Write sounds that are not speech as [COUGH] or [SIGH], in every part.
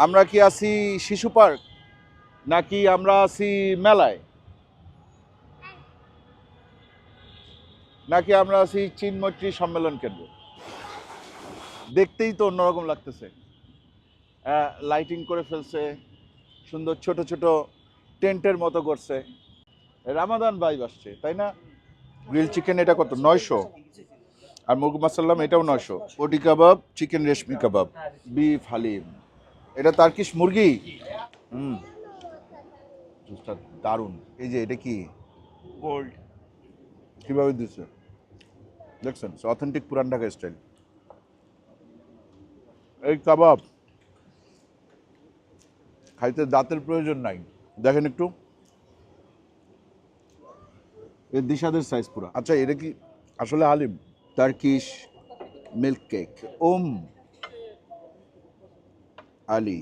আমরা কি আছি শিশু পার্ক? নাকি আমরা আছি মেলায়? নাকি আমরা আছি চিনমৈত্রী সম্মেলন কেন্দ্র? দেখতেই তো অন্যরকম লাগতেছে। লাইটিং করে ফেলছে, সুন্দর ছোট ছোট টেন্টের মতো করছে। রামাদান ভাইব আসছে, তাই না? গ্রিল চিকেন এটা কত? নয়শো। আর মুরগ মাসাল্লাম এটাও নয়শো। পটি kebab chicken reshmi kebab beef haleem. এটা তার্কিশ মুরগি? হুম। জুসটা দারুণ। এই যে এটা কি? গোল্ড কীভাবে দিচ্ছে? দেখছেন অথেন্টিক পুরান ঢাকা স্টাইল এই কাবাব। খাইতে দাঁতের প্রয়োজন নাই। দেখেন একটু। এর দিশাদের সাইজ পুরো। আচ্ছা এটা কি? আসলে হালিম টার্কিশ মিল্ক কেক ওম। আলি।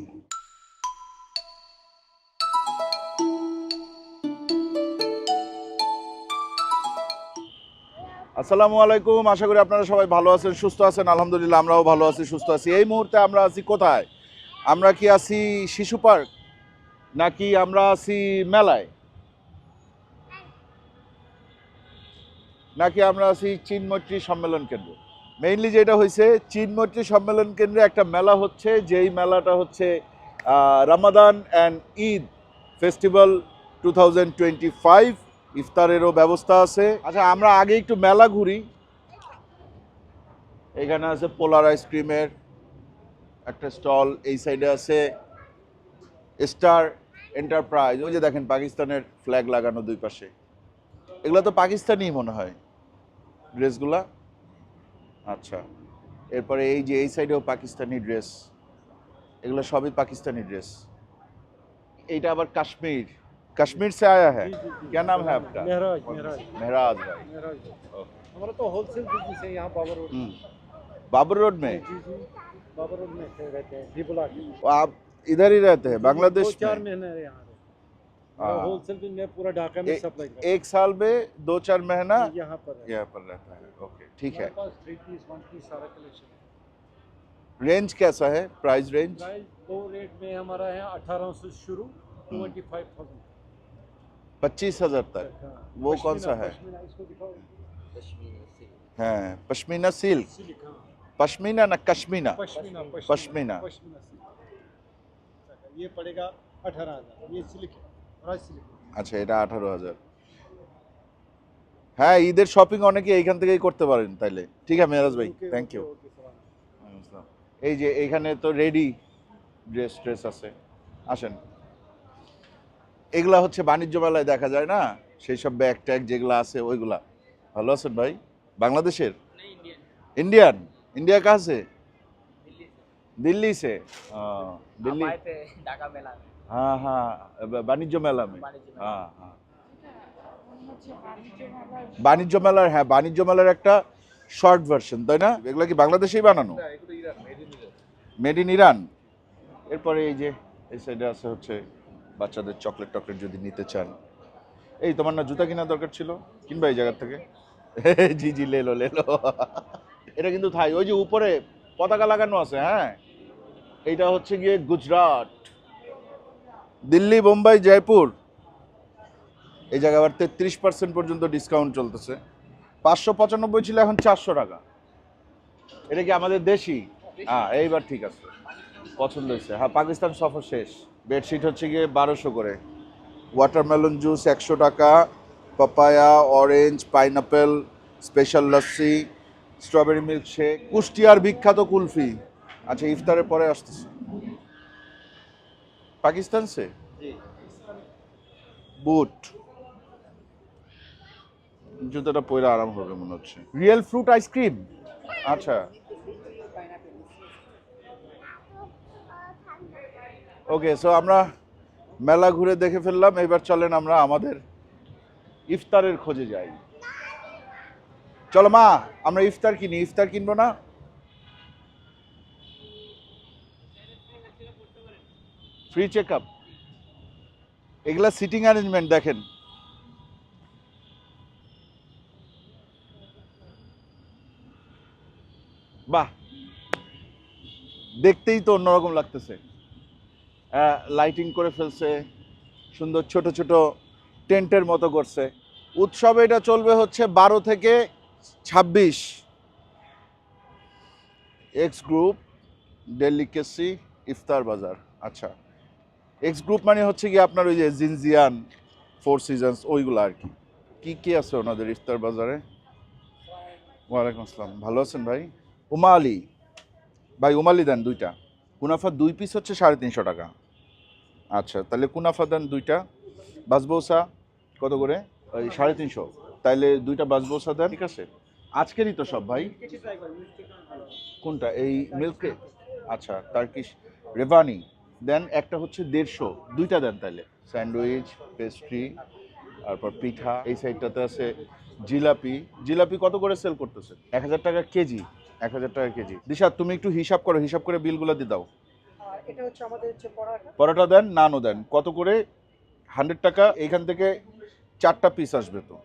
আসসালামু আলাইকুম, আশা করি আপনারা সবাই ভালো আছেন, সুস্থ আছেন, আলহামদুলিল্লাহ আমরাও ভালো আছি, সুস্থ আছি। এই মুহূর্তে আমরা আছি কোথায়? আমরা কি আছি শিশু পার্ক, নাকি আমরা আছি মেলায়? নাকি আমরা আছি চীনমৈত্রী সম্মেলন কেন্দ্র? মেইনলি যেটা হয়েছে চীনমৈত্রী সম্মেলন কেন্দ্রে একটা মেলা হচ্ছে, যেই মেলাটা হচ্ছে Ramadan and Eid festival two thousand twenty five ইফতারেরও ব্যবস্থা আছে। আচ্ছা আমরা আগে একটু মেলা ঘুরি। এখানে আছে পোলার আইসক্রিমের একটা স্টল, এই সাইডে আছে স্টার এন্টারপ্রাইজ ওই যে দেখেন পাকিস্তানের ফ্ল্যাগ লাগানো দুই পাশে। এগুলো তো পাকিস্তানি মনে হয় ড্রেসগুলা আচ্ছা এরপরে এই যে এই সাইডেও পাকিস্তানি ড্রেস এগুলো সবই পাকিস্তানি ড্রেস এইটা আবার কাশ্মীর কাশ্মীর से आया है क्या नाम है आपका महराज महराज मेहराज भाई महराज हमारा तो होलसेल बिजनेस है यहाँ बाबर रोड हम्म, बाबर रोड में जी जी बाबर रोड में से रहते हैं डी ब्लॉक आप इधर ही रहते हैं बांग्लादेश दो चार में महीने यहाँ हाँ। होलसेल भी मैं पूरा ढाका में सप्लाई करता एक साल में दो चार महीना यहाँ पर यहाँ पर रहता है। ओके ठीक है। रेंज कैसा है? प्राइस रेंज दो रेट में हमारा है अठारह से शुरू। ट्वेंटी फाइव थाउज़ेंड पच्चीस हज़ार तक। वो कौन सा है? हाँ पश्मीना सिल्क हाँ। पश्मीना ना कश्मीना। पश्मीना पश्मीना। ये पड़ेगा अठारह हज़ार। ये सिल्क है। सिल्क আচ্ছা এটা আঠারো হাজার। হ্যাঁ ঈদের শপিং অনেকে এইখান থেকেই করতে পারেন তাইলে। ঠিক আছে মেরাজ ভাই থ্যাংক ইউ এই যে এখানে তো রেডি ড্রেস ট্রেস আছে। আসেন। এগুলা হচ্ছে বাণিজ্য মেলায় দেখা যায় না? সেই সব ব্যাগ ট্যাগ যেগুলো আছে ওইগুলা। ভালো আছেন ভাই? বাংলাদেশের? ইন্ডিয়ান ইন্ডিয়া কাছে দিল্লি সে দিল্লি। ঢাকা মেলা। হ্যাঁ হ্যাঁ বাণিজ্য মেলা হ্যাঁ হ্যাঁ। বাণিজ্য মেলার হ্যাঁ বাণিজ্য মেলার একটা শর্ট ভার্সন তাই না? এগুলো কি বাংলাদেশেই বানানো? মেড ইন ইরান এরপরে এই যে এই সাইডে আছে হচ্ছে বাচ্চাদের চকলেট টকলেট যদি নিতে চান। এই তোমার না জুতা কেনা দরকার ছিল? কিনবা এই জায়গার থেকে? [LAUGHS] জি জি লেলো লেলো। এটা কিন্তু থাই ওই যে উপরে পতাকা লাগানো আছে হ্যাঁ? এইটা হচ্ছে গিয়ে গুজরাট। দিল্লি বোম্বাই জয়পুর। এই জায়গায় আবার তেত্রিশ পার্সেন্ট পর্যন্ত ডিসকাউন্ট চলতেছে। পাঁচশো পঁচানব্বই ছিল এখন চারশো টাকা। এটা কি আমাদের দেশি? হ্যাঁ এইবার ঠিক আছে। পছন্দ হয়েছে। হ্যাঁ পাকিস্তান সফর শেষ। বেডশিট হচ্ছে গিয়ে বারোশো করে। ওয়াটারমেলন জুস একশো টাকা papaya orange pineapple special lassi strawberry milk shake কুষ্টিয়ার বিখ্যাত কুলফি। আচ্ছা ইফতারের পরে আসতেছে। পাকিস্তান সে? বুট। জুতোটা পরে আরাম হবে মনে হচ্ছে। রিয়েল ফ্রুট আইসক্রিম আচ্ছা। ওকে সো আমরা মেলা ঘুরে দেখে ফেললাম। এবার চলেন আমরা আমাদের ইফতারের খোঁজে যাই। চলো মা আমরা ইফতার কিনি। ইফতার কিনবো না? ফ্রি চেক আপ এগুলা সিটিং অ্যারেঞ্জমেন্ট দেখেন। বাহ! দেখতেই তো অন্যরকম লাগতেছে। লাইটিং করে ফেলছে, সুন্দর ছোট ছোট টেন্টের মতো করছে। উৎসবে এটা চলবে হচ্ছে বারো থেকে ছাব্বিশ। এক্স গ্রুপ ডেলিকেসি ইফতার বাজার। আচ্ছা। এক্স গ্রুপ মানে হচ্ছে কি আপনার ওই যে জিনজিয়ান ফোর সিজনস ওইগুলো আর কি। কি কি আছে ওনাদের ইফতার বাজারে? ওয়ালাইকুম আসসালাম। ভালো আছেন ভাই? উমা আলী। ভাই উমালি দেন দুইটা। কুনাফা দুই পিস হচ্ছে সাড়ে তিনশো টাকা। আচ্ছা তাহলে কুনাফা দেন দুইটা। বাসবৌসা কত করে? ওই সাড়ে তিনশো। তাইলে দুইটা বাসবৌসা দেন। ঠিক আছে। আজকেরই তো সব ভাই। কোনটা? এই মিল্কে আচ্ছা তার্কিশ রেভানি। দেন একটা হচ্ছে দেড়শো দুইটা দেন তাহলে স্যান্ডউইচ পেস্ট্রি তারপর পিঠা এই সাইডটাতে আছে জিলাপি। জিলাপি কত করে সেল করতেছে? এক হাজার টাকা কেজি এক হাজার টাকা কেজি। দিশা তুমি একটু হিসাব করো হিসাব করে বিলগুলো দিয়ে দাও। এটা হচ্ছে আমাদের হচ্ছে পরাটা। পরোটা দেন নানও দেন। কত করে? হান্ড্রেড টাকা এখান থেকে চারটা পিস আসবে তো?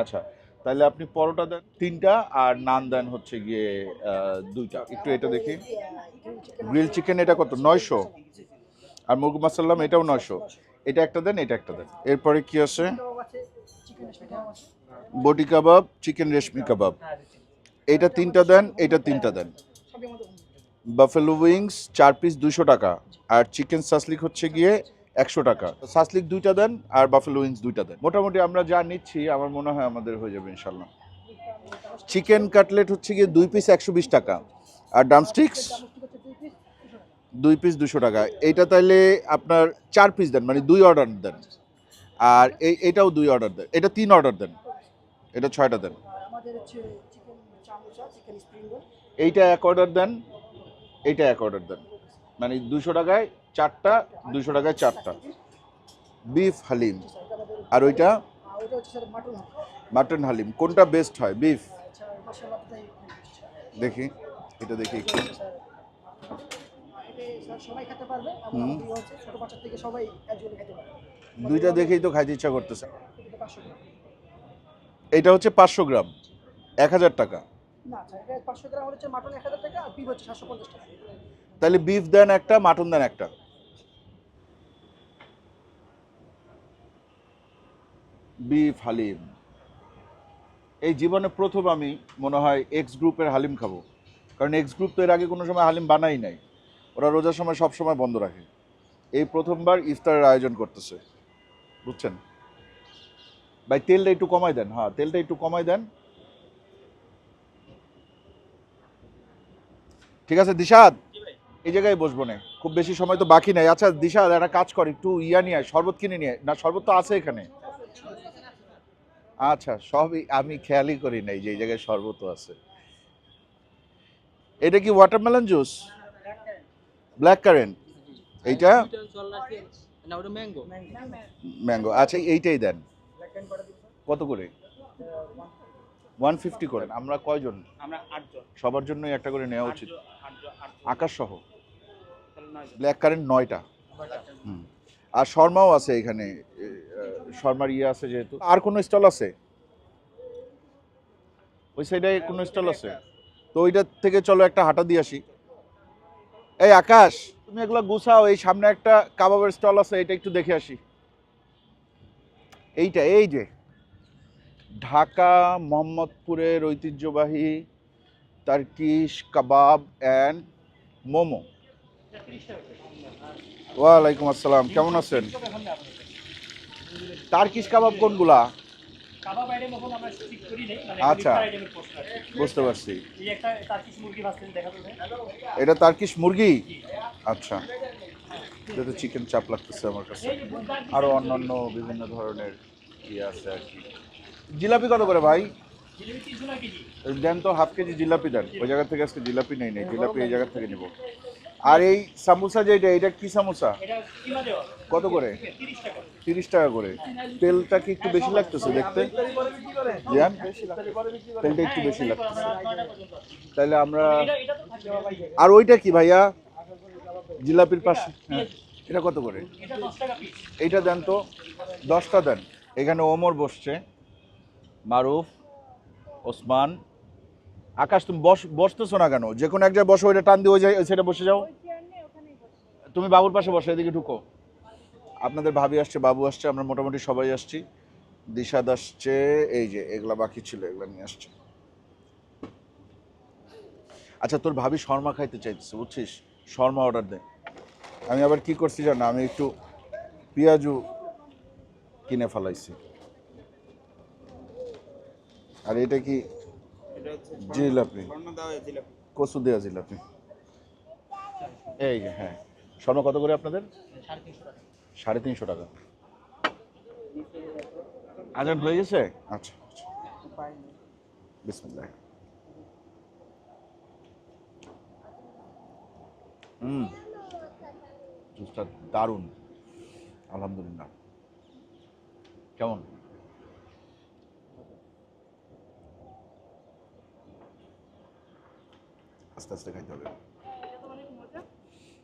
আচ্ছা তাহলে আপনি পরোটা দেন তিনটা আর নান দেন হচ্ছে গিয়ে দুইটা। একটু এটা দেখি। গ্রিল চিকেন এটা কত? নয়শো? আর মুরগ মাসাল্লাম এটাও নয়শো। এটা একটা দেন, এটা একটা দেন। এরপরে কি আছে? বটি কাবাব, চিকেন রেশমি কাবাব। এটা তিনটা দেন, এটা তিনটা দেন। বাফেলো উইংস চার পিস দুশো টাকা। আর চিকেন সাসলিক হচ্ছে গিয়ে একশো টাকা। সাসলিক দুইটা দেন আর বাফেলো উইংস দুইটা দেন। মোটামুটি আমরা যা নিচ্ছি, আমার মনে হয় আমাদের হয়ে যাবে ইনশাল্লাহ চিকেন কাটলেট হচ্ছে গিয়ে দুই পিস একশো বিশ টাকা। আর হচ্ছে দুই পিস দুশো টাকা। এইটা তাইলে আপনার চার পিস দেন মানে দুই অর্ডার দেন। আর এই, এটাও দুই অর্ডার দেন। এটা তিন অর্ডার দেন। এটা ছয়টা দেন। এইটা এক অর্ডার দেন, এইটা এক অর্ডার দেন। মানে দুশো টাকায় চারটা, দুশো টাকায় চারটা। বিফ হালিম। আর ওইটা? মাটন হালিম। কোনটা বেস্ট হয়? বিফ? দেখি, এটা দেখি একটু। দুইটা দেখেই তো খাইতে ইচ্ছা করতেছে। এটা হচ্ছে পাঁচশো গ্রাম। এক হাজার টাকা। তাহলে বিফ দেন একটা, মাটন দেন একটা। বিফ হালিম। এই জীবনে প্রথম আমি মনে হয় এক্স গ্রুপের হালিম খাব। কারণ এক্স গ্রুপ তো এর আগে কোনো সময় হালিম বানাই নাই। ওরা রোজার সময় সব সময় বন্ধ রাখে। এই প্রথমবার ইফতারের আয়োজন করতেছে। বুঝছেন? ভাই তেলটা একটু কমাই দেন। হ্যাঁ তেলটা একটু কমাই দেন। ঠিক আছে দিশাদ এই জায়গায় বসবো না। খুব বেশি সময় তো বাকি নাই। আচ্ছা দিশাদ একটা কাজ কর। একটু ইয়া নিয়ে শরবত কিনে নিয়ে। না শরবত তো আছে এখানে। আচ্ছা সবই আমি খেয়ালই করি নাই যে এই জায়গায় শরবতও আছে। এটা কি ওয়াটারমেলন জুস ব্ল্যাক কারেন্ট এইটা? ম্যাঙ্গো ম্যাঙ্গো আচ্ছা এইটাই দেন। কত করে? ওয়ান ফিফটি করেন। আমরা কয়জন? সবার জন্যই একটা করে নেওয়া উচিত। আকাশ সহ ব্ল্যাক কারেন্ট নয়টা। হুম। আর শর্মাও আছে এখানে। শর্মার ইয়ে আছে যেহেতু। আর কোনো স্টল আছে? ওই সাইডে কোনো স্টল আছে। তো ওইটার থেকে চলো একটা হাঁটা দিয়ে আসি। এই আকাশ তুমি এগুলো গুছাও এই সামনে একটা কাবাবের স্টল আছে এটা একটু দেখে আসি। এইটা এই যে। ঢাকা মোহাম্মদপুরের ঐতিহ্যবাহী তার্কিশ কাবাব অ্যান্ড মোমো। ওয়ালাইকুম আসসালাম কেমন আছেন? টার্কিশ কাবাব কোনগুলা? মানে আচ্ছা। বুঝতে পারছি। এটা টার্কিশ মুরগি? আচ্ছা। এটা তো চিকেন চাপ লাগতেছে আমার কাছে। আরও অন্যান্য বিভিন্ন ধরনের ইয়ে আছে আর কি। জিলাপি কত করে ভাই? দেন তো হাফ কেজি জিলাপি দেন। ওই জায়গা থেকে আজকে জিলাপি নেই নেই। জিলাপি এই জায়গা থেকে নিব। আর এই সামোসা যেটা এটা কি সামোসা? কত করে? তিরিশ টাকা। করে। তেলটা কি একটু বেশি লাগতেছে দেখতে? তেলটা একটু বেশি লাগতেছে। তাহলে আমরা আর ওইটা কি ভাইয়া? জিলাপির পাশে হ্যাঁ। এটা কত করে? এইটা দেন তো। দশটা দেন। এখানে ওমর বসছে। মারুফ ওসমান আকাশ তুমি বস বসতেছো না কেন? যে কোনো এক জায়গায় বসো ওইটা টান দিয়ে ওই জায়গায় সেটা বসে যাও। তুমি বাবুর পাশে বসো এদিকে ঢুকো। আপনাদের ভাবি আসছে বাবু আসছে আমরা মোটামুটি সবাই আসছি। দিশাদ আসছে এই যে এগুলা বাকি ছিল এগুলা নিয়ে আসছে। আচ্ছা তোর ভাবি শর্মা খাইতে চাইতেছে বুঝছিস? শর্মা অর্ডার দে। আমি আবার কি করছি জানো আমি একটু পেঁয়াজু কিনে ফেলাইছি। আর এটা কি জিলাপি। স্বর্ণ কচু দেওয়া জিলাপি। এই হ্যাঁ। শর্মা কত করে আপনাদের? সাড়ে তিনশো টাকা। আজান হয়ে গেছে? আচ্ছা আচ্ছা। বিসমিল্লাহ। হুম জুসটা দারুণ। আলহামদুলিল্লাহ। কেমন? আস্তে আস্তে খাইতে হবে।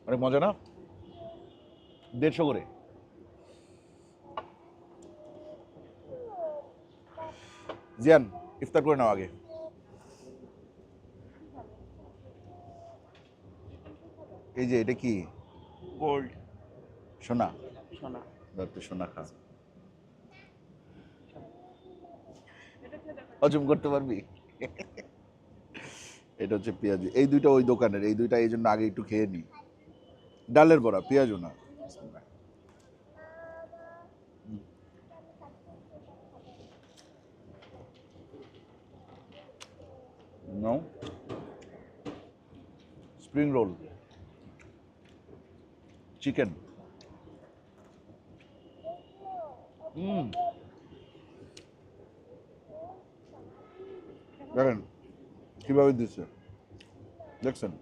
অনেক মজা না? দেড়শো করে। জিয়ান ইফতার করে নাও আগে। এই যে এটা কি? গোল্ড সোনা? সোনা। সোনা খা। হজম করতে পারবি? এটা হচ্ছে পেঁয়াজ এই দুইটা ওই দোকানের, এই দুইটা এই জন্য আগে একটু খেয়ে নি ডালের বড়া, পেঁয়াজও না roll. Chicken. Mm. দেখেন কীভাবে দিচ্ছে দেখছেন?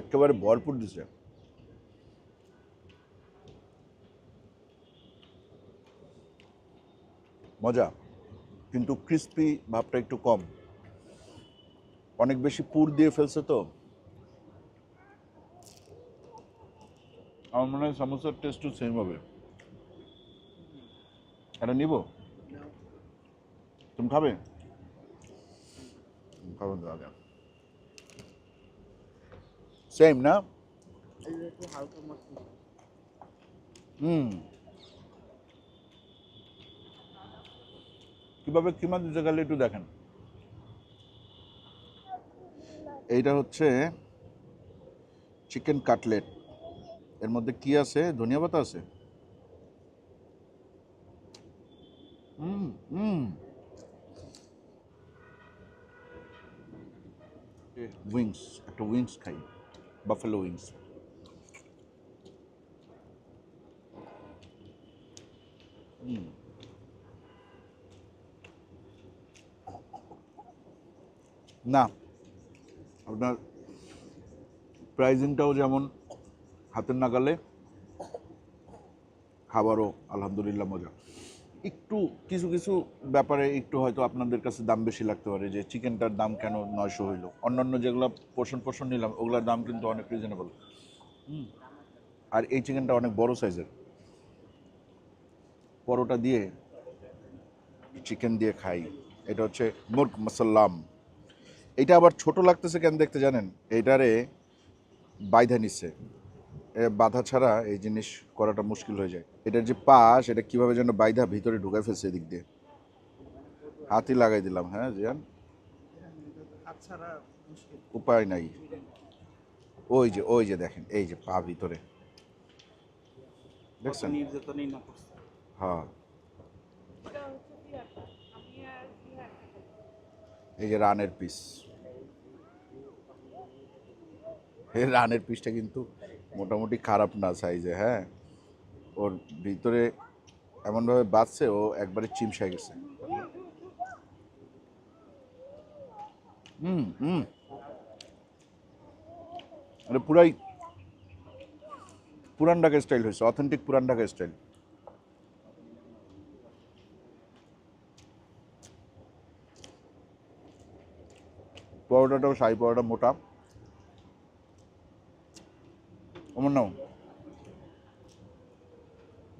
একেবারে ভরপুর দিছে। মজা, কিন্তু ক্রিস্পি ভাবটা একটু কম। অনেক বেশি পুর দিয়ে ফেলছে তো। আমার মনে হয় সামোসার টেস্টও সেম হবে। এটা নিব? তুমি খাবে খাবেন তো আগে সেম না হুম কীভাবে কিমা দিতে গেলে একটু দেখেন। এইটা হচ্ছে চিকেন কাটলেট। এর মধ্যে কি আছে? ধনিয়া পাতা আছে? হুম হুম উইংস একটা উইংস খাই বাফেলো উইংস হুম না, আপনার প্রাইজিংটাও যেমন হাতের নাগালে, খাবারও আলহামদুলিল্লাহ মজা। একটু কিছু কিছু ব্যাপারে একটু হয়তো আপনাদের কাছে দাম বেশি লাগতে পারে যে চিকেনটার দাম কেন নয়শো হইল? অন্যান্য যেগুলো পোষণ পোষণ নিলাম ওগুলোর দাম কিন্তু অনেক রিজনেবল আর এই চিকেনটা অনেক বড় সাইজের পরোটা দিয়ে চিকেন দিয়ে খাই। এটা হচ্ছে মুরগ মাসাল্লাম। এটা আবার ছোট লাগতেছে কেন দেখতে জানেন? এইটারে বাইধা নিচ্ছে। এ বাধা ছাড়া এই জিনিস করাটা মুশকিল হয়ে যায়। এটার যে পা সেটা কীভাবে যেন বাইধা ভিতরে ঢুকে ফেলছে এদিক দিয়ে। হাতই লাগাই দিলাম হ্যাঁ জিয়ান? উপায় নাই। ওই যে ওই যে দেখেন এই যে পা ভিতরে। দেখছেন? হ্যাঁ। এই যে রানের পিস। এই রানের পিসটা কিন্তু মোটামুটি খারাপ না সাইজে হ্যাঁ? ওর ভিতরে এমনভাবে বাঁচছে, ও একবারে চিমসা গেছে। মানে পুরাই পুরান ঢাকা স্টাইল হয়েছে, অথেন্টিক পুরান ঢাকা স্টাইল। পরোটাটাও, শাহি পরোটা মোটা। আমার নাও।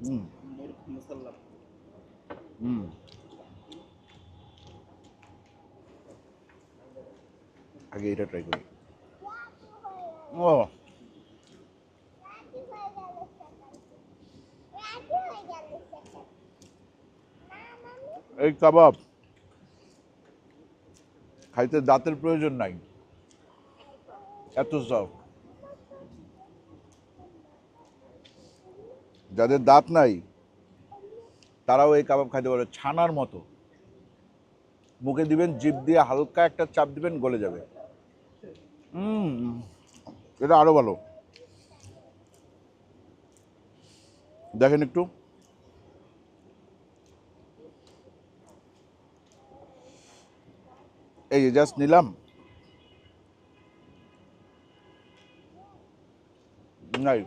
মুরগ আগে এটা ট্রাই করি। ও। এই কাবাব। খাইতে দাঁতের প্রয়োজন নাই। এত সব যাদের দাঁত নাই, তারাও এই কাবাব খাইতে পারে ছানার মতো। মুখে দিবেন, জিভ দিয়ে হালকা একটা চাপ দিবেন, গলে যাবে। এটা আরও ভালো। দেখেন একটু। এই জাস্ট নিলাম। নাই।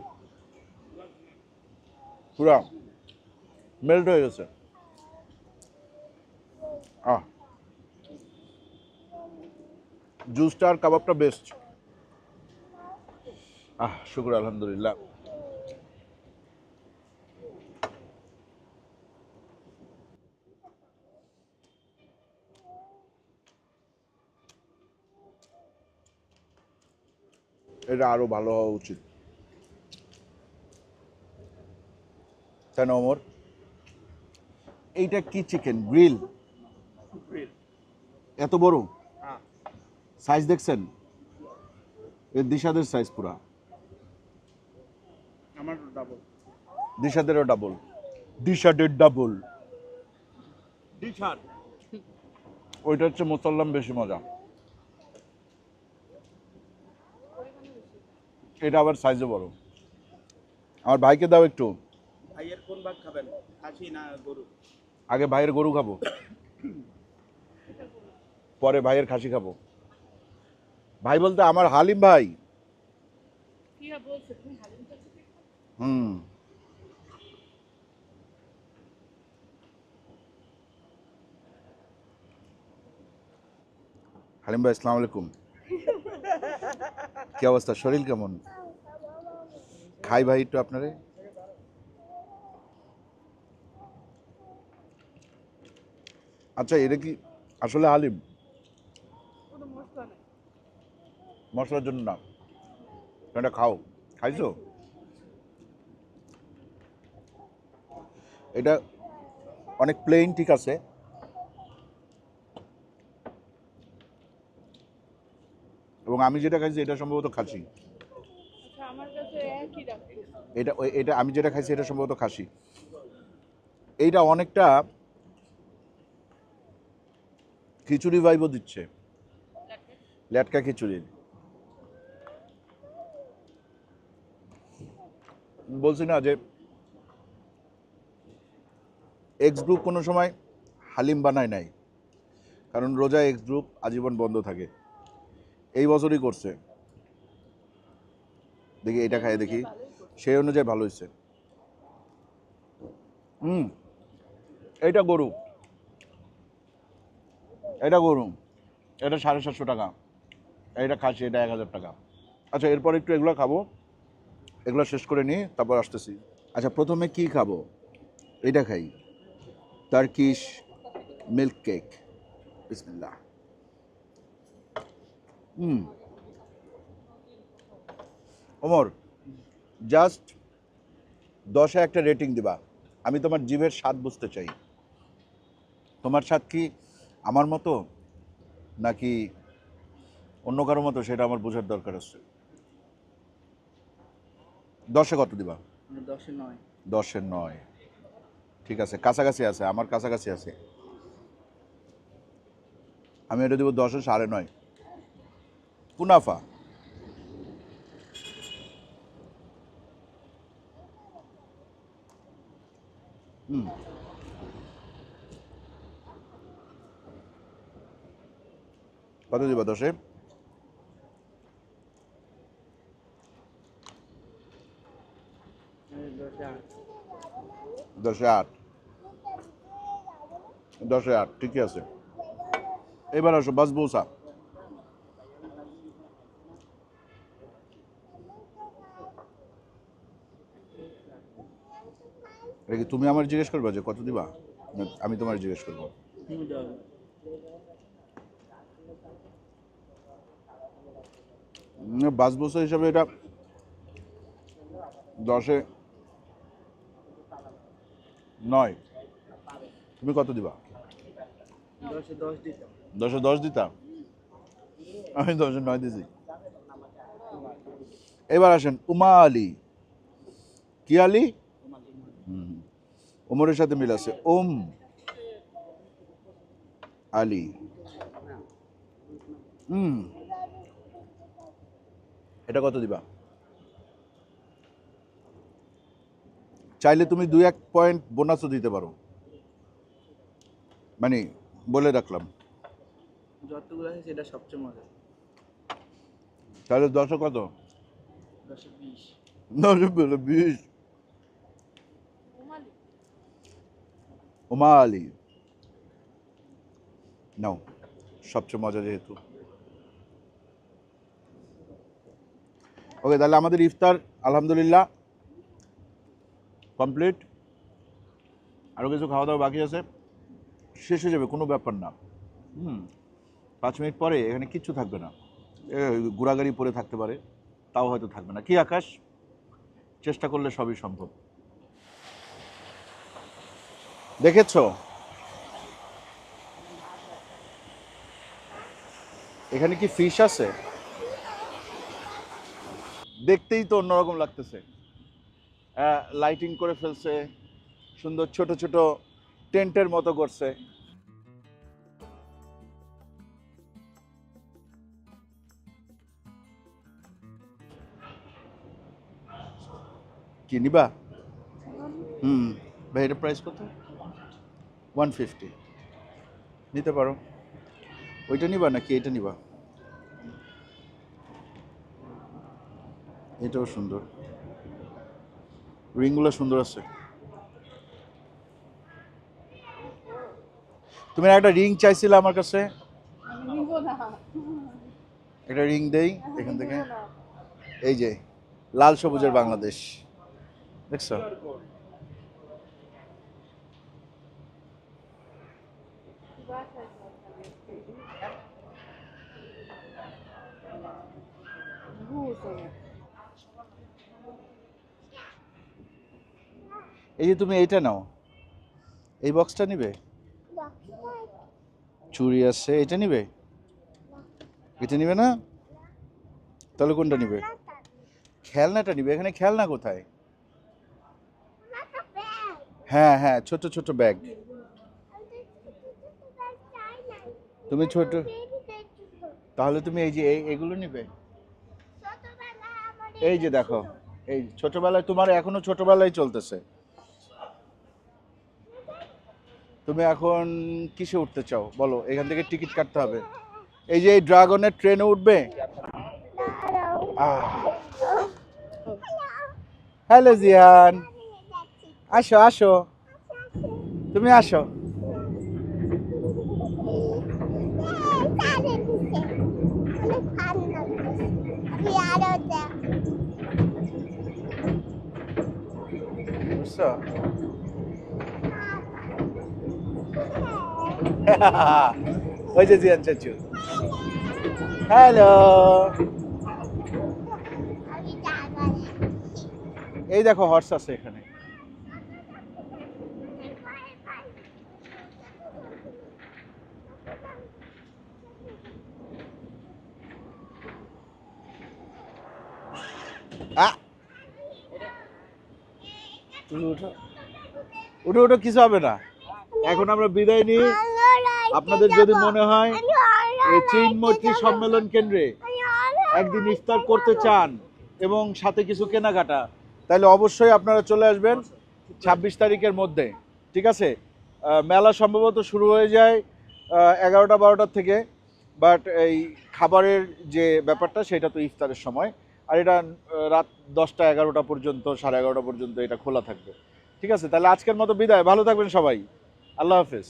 পুরা মেল্ট হয়ে গেছে। আহ। জুসটা আর কাবাবটা বেস্ট আহ, শুক্র, আলহামদুলিল্লাহ। এটা আরও ভালো হওয়া উচিত। তাই না অমর এইটা কি চিকেন গ্রিল এত বড়? হ্যাঁ। সাইজ দেখছেন? এর দিশাদের সাইজ পুরা। আমার ডাবল দিশাদেরও ডাবল দিশাদের ডাবল শার্ট ওইটা হচ্ছে মোসাল্লাম বেশি মজা। এটা আবার সাইজে বড়। আমার ভাইকে দাও একটু। ভাইয়ের কোন ভাগ খাবেন? খাসি না গরু? আগে ভাইয়ের গরু খাব। পরে ভাইয়ের খাসি খাব। ভাই বলতে আমার হালিম ভাই। হুম। হালিম ভাই আসসালামু আলাইকুম। কি অবস্থা? শরীর কেমন? খাই ভাই একটু আপনারে। আচ্ছা এটা কি আসলে আলিম? মশলার জন্য না। এটা খাও। খাইছো? এটা অনেক প্লেন ঠিক আছে। এবং আমি যেটা খাইছি, এটা সম্ভবত খাসি। এটা এটা আমি যেটা খাইছি, এটা সম্ভবত খাসি। এইটা অনেকটা খিচুড়ি ভাইবও দিচ্ছে। ল্যাটকা খিচুড়ি। বলছি না যে এক্স গ্রুপ কোনো সময় হালিম বানায় নাই। কারণ রোজা এক্স গ্রুপ আজীবন বন্ধ থাকে। এই বছরই করছে। দেখি এটা খাই দেখি। সেই অনুযায়ী ভালো হয়েছে হুম, এইটা গরু। এটা গরু, এটা সাড়ে সাতশো টাকা এটা খাসি, এটা এক হাজার টাকা। আচ্ছা এরপর একটু এগুলো খাব, এগুলো শেষ করে নিয়ে তারপর আসতেছি। আচ্ছা প্রথমে কি খাব? এটা খাই। টার্কিশ মিল্ক কেক বিসমিল্লাহ। হুম। ওমর জাস্ট দশে একটা রেটিং দিবা। আমি তোমার জিভের স্বাদ বুঝতে চাই। তোমার স্বাদ কি? আমার মতো নাকি অন্য কারও মতো সেটা আমার বোঝার দরকার আছে? দশে কত দিবা? দশে নয়। দশের নয়। ঠিক আছে কাছাকাছি আছে আমার কাছাকাছি আছে। আমি এটা দিব দশে সাড়ে নয়। কুনাফা। হুম। কত দিবা দশে দশে আট দশে আট ঠিকই আছে এটা কি তুমি আমার জিজ্ঞেস করবা যে কত দিবা আমি তোমার জিজ্ঞেস করব পাঁচ বছর হিসাবে এটা দশে নয়। তুমি কত দিবা? দশে দশ দিতাম। আমি দশে নয় দিছি। এবার আসেন উমা আলী। কি আলী? হুম। ওমরের সাথে মিল আছে। ওম আলী। হুম। এটা কত দিবা? চাইলে তুমি দুই এক পয়েন্ট বোনাসও দিতে পারো। মানে বলে রাখলাম। যতগুলো আছে সেটা সবচেয়ে মজা তাহলে দশে কত? দশে বিশ। দশে বিশ। উমা আলী। নাও সবচেয়ে মজা যেহেতু। ওকে, তাহলে আমাদের ইফতার, আলহামদুলিল্লাহ, কমপ্লিট। আরও কিছু খাওয়া দাওয়া বাকি আছে? শেষ হয়ে যাবে, কোনো ব্যাপার না। হুম, পাঁচ মিনিট পরে এখানে কিচ্ছু থাকবে না। ঘোরাগাড়ি পরে থাকতে পারে, তাও হয়তো থাকবে না। কি আকাশ? চেষ্টা করলে সবই সম্ভব। দেখেছ? এখানে কি ফিশ আছে? দেখতেই তো অন্যরকম লাগতেছে। লাইটিং করে ফেলছে, সুন্দর ছোট ছোট টেন্টের মতো করছে। কি নিবা? হুম ভাই এটা প্রাইস কত? ওয়ান ফিফটি নিতে পারো। ওইটা নিবা নাকি এটা নিবা? এটাও সুন্দর। রিংগুলো সুন্দর আছে। তুমি একটা রিং চাইছিলে আমার কাছে? একটা রিং দেই এখান থেকে। এই যে, লাল সবুজের বাংলাদেশ। দেখছ? বাসায় যাও। ভূত হবে। এই যে তুমি এইটা নাও। এই বক্সটা নিবে? চুড়ি আছে, এটা নিবে? এটা নিবে না? তাহলে কোনটা নিবে? খেলনাটা নিবে। এখানে খেলনা কোথায়? হ্যাঁ হ্যাঁ ছোট ছোট ব্যাগ তুমি ছোট তাহলে তুমি এই যে এগুলো নিবে? এই যে দেখো, এই ছোটবেলায় তোমার এখনও ছোটবেলায় চলতেছে। তুমি এখন কিসে উঠতে চাও? বলো, এখান থেকে টিকিট কাটতে হবে। এই যে এই ড্রাগনের ট্রেনে উঠবে? হ্যালো জিয়ান। আসো আসো। তুমি আসো। বুঝছ? [LAUGHS] ওই যে জিয়ান চাচু। হ্যালো। এই দেখো হর্স আছে এখানে। উঠো উঠো, কিছু হবে না। এখন আমরা বিদায় নিই। আপনাদের যদি মনে হয় এই চীন মৈত্রী সম্মেলন কেন্দ্রে একদিন ইফতার করতে চান এবং সাথে কিছু কেনাকাটা তাহলে অবশ্যই আপনারা চলে আসবেন ছাব্বিশ তারিখের মধ্যে ঠিক আছে? মেলা সম্ভবত শুরু হয়ে যায় এগারোটা বারোটার থেকে বাট এই খাবারের যে ব্যাপারটা সেটা তো ইফতারের সময় আর এটা রাত দশটা এগারোটা পর্যন্ত সাড়ে এগারোটা পর্যন্ত এটা খোলা থাকবে ঠিক আছে? তাহলে আজকের মতো বিদায় ভালো থাকবেন সবাই আল্লাহ হাফেজ।